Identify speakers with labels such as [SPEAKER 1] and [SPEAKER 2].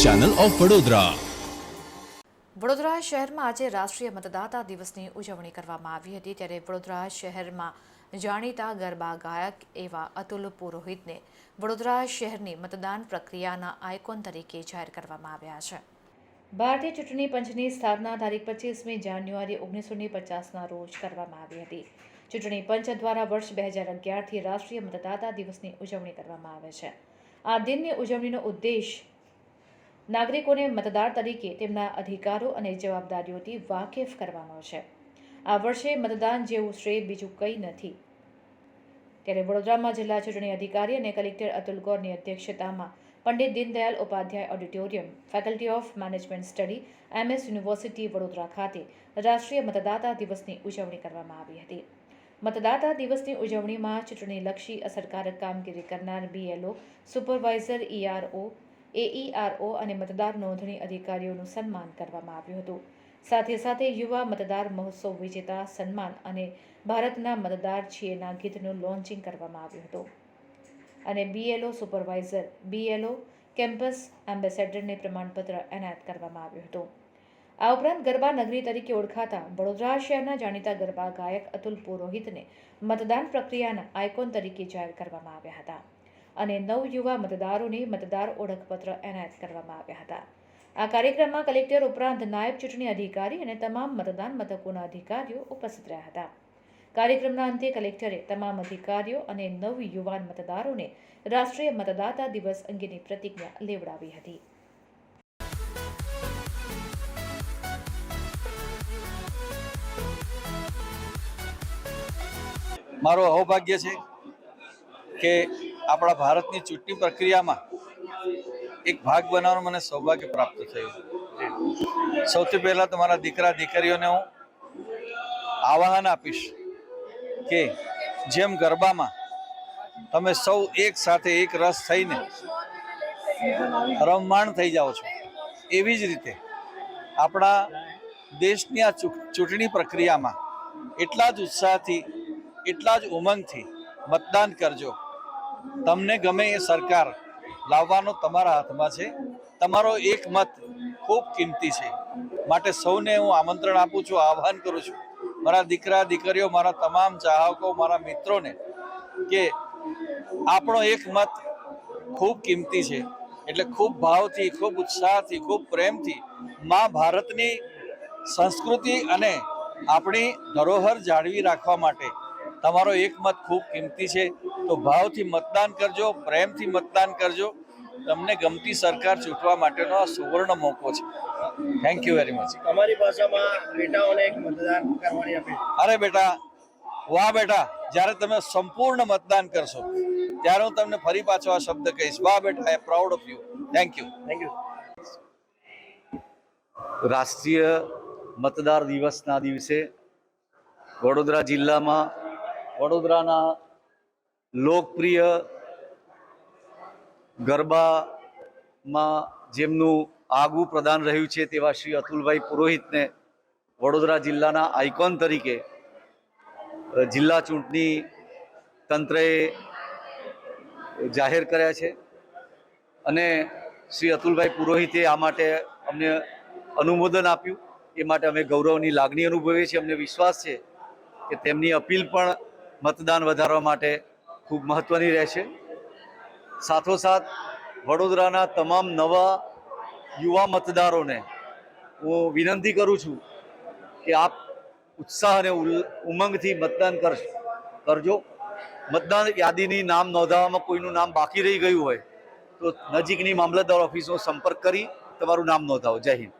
[SPEAKER 1] Channel of Vadodara
[SPEAKER 2] Vadodara શહેરમાં આજે રાષ્ટ્રીય મતદાતા દિવસની ઉજવણી કરવામાં આવી હતી. ત્યારે વડોદરા શહેરમાં જાણીતા ગરબા ગાયક એવા અતુલ પુરોહિતને વડોદરા શહેરની મતદાન પ્રક્રિયાના આઇકોન તરીકે જાહેર કરવામાં આવ્યા છે. ભારતીય ચૂંટણી પંચની સ્થાપના તારીખ પચીસમી જાન્યુઆરી ઓગણીસો ને પચાસના રોજ કરવામાં આવી હતી. ચૂંટણી પંચ દ્વારા વર્ષ બે હજાર અગિયારથી રાષ્ટ્રીય મતદાતા દિવસની ઉજવણી કરવામાં આવે છે. આ દિનની ઉજવણીનો ઉદ્દેશ નાગરિકોને મતદાર તરીકે તેમના અધિકારો અને જવાબદારીઓથી વાકેફ કરવાનો છે આ વર્ષે મતદાન જેવું શ્રેય બીજું કંઈ નથી. ત્યારે વડોદરામાં જિલ્લા ચૂંટણી અધિકારી અને કલેક્ટર અતુલ ગોરની અધ્યક્ષતામાં Pandit Deendayal Upadhyay auditorium, faculty of management study MS university Vadodara ખાતે રાષ્ટ્રીય મતદાતા દિવસની ઉજવણી કરવામાં આવી હતી. મતદાતા દિવસની ઉજવણીમાં ચૂંટણીલક્ષી અસરકારક કામગીરી કરનાર બીએલઓ સુપરવાઇઝર ઈઆરઓ એઈઆરઓ અને મતદાર નોંધણી અધિકારીઓનું સન્માન કરવામાં આવ્યું હતું. સાથે સાથે યુવા મતદાર મહોત્સવ વિજેતા સન્માન અને ભારતના મતદાર છીએના ગીતનું લોન્ચિંગ કરવામાં આવ્યું હતું. અને બીએલઓ સુપરવાઇઝર બીએલઓ કેમ્પસ એમ્બેસેડરને પ્રમાણપત્ર એનાયત કરવામાં આવ્યું હતું. આ ઉપરાંત ગરબા નગરી તરીકે ઓળખાતા વડોદરા શહેરના જાણીતા ગરબા ગાયક અતુલ પુરોહિતને મતદાન પ્રક્રિયાના આઇકોન તરીકે જાહેર કરવામાં આવ્યા હતા અને નવ યુવા મતદારોને મતદાર ઓળખપત્ર એનાયત કરવામાં આવ્યા હતા. આ કાર્યક્રમમાં કલેક્ટર ઉપરાંત નાયબ ચૂંટણી અધિકારી અને તમામ મતદાન મથકોના અધિકારીઓ ઉપસ્થિત રહ્યા હતા. કાર્યક્રમના અંતે કલેક્ટરે તમામ અધિકારીઓ અને નવ યુવાન મતદારોને રાષ્ટ્રીય મતદાતા દિવસ અંગેની પ્રતિજ્ઞા લેવડાવી હતી.
[SPEAKER 3] મારું અહોભાગ્ય છે કે આપણા ભારતની ચૂંટણી પ્રક્રિયામાં એક ભાગ બનાવવાનું મને સૌભાગ્ય પ્રાપ્ત થયું. સૌથી પહેલાં તો મારા દીકરા, દીકરીઓને હું આવાહન આપીશ કે જેમ ગરબામાં તમે સૌ એક સાથે એક રસ થઈને રમમાણ થઈ જાઓ છો, એવી જ રીતે આપણા દેશની આ ચૂંટણી પ્રક્રિયામાં એટલા જ ઉત્સાહથી એટલા જ ઉમંગથી મતદાન કરજો. તમને ગમે એ સરકાર લાવવાનો તમારા હાથમાં છે. તમારો એક મત ખૂબ કિંમતી છે. માટે સૌને હું આમંત્રણ આપું છું, આહ્વાન કરું છું. મારા દીકરા, દીકરીઓ, મારા તમામ ચાહકો, મારા મિત્રોને કે આપણો એક મત ખૂબ કિંમતી છે. એટલે ખૂબ ભાવથી, ખૂબ ઉત્સાહથી, ખૂબ પ્રેમથી મા ભારતની સંસ્કૃતિ અને આપણી ધરોહર જાળવી રાખવા માટે તમારો એક મત ખૂબ કિંમતી છે. તો ભાવથી મતદાન કરજો પ્રેમથી મતદાન કરજો. તમને ગમતી સરકાર ચૂંટવા માટેનો આ સુવર્ણ મોકો છે. થેન્ક યુ વેરી મચ
[SPEAKER 4] અમારી ભાષામાં બેટાઓને એક મતદાન કરવાની અપીલ.
[SPEAKER 3] અરે બેટા વાહ બેટા જ્યારે તમે સંપૂર્ણ મતદાન કરશો ત્યારે હું તમને ફરી પાછો આ શબ્દ કહીશ. વાહ બેટા I proud of you thank you
[SPEAKER 4] thank you
[SPEAKER 5] રાષ્ટ્રીય મતદાર દિવસના દિવસે વડોદરા જિલ્લામાં વડોદરાના લોકપ્રિય ગરબામાં જેમનું આગવું પ્રદાન રહ્યું છે તેવા શ્રી અતુલભાઈ પુરોહિતને વડોદરા જિલ્લાના આઇકોન તરીકે જિલ્લા ચૂંટણી તંત્રએ જાહેર કર્યા છે. અને શ્રી અતુલભાઈ પુરોહિતે આ માટે અમને અનુમોદન આપ્યું. એ માટે અમે ગૌરવની લાગણી અનુભવીએ છીએ. અમને વિશ્વાસ છે કે તેમની અપીલ પણ મતદાન વધારવા માટે ખૂબ મહત્ત્વની રહેશે. સાથોસાથ વડોદરાના તમામ નવા યુવા મતદારોને હું વિનંતી કરું છું કે આપ ઉત્સાહ અને ઉમંગથી મતદાન કરશ કરજો. મતદાન યાદીની નામ નોંધાવવામાં કોઈનું નામ બાકી રહી ગયું હોય તો નજીકની મામલતદાર ઓફિસનો સંપર્ક કરી તમારું નામ નોંધાવો. જય હિન્દ.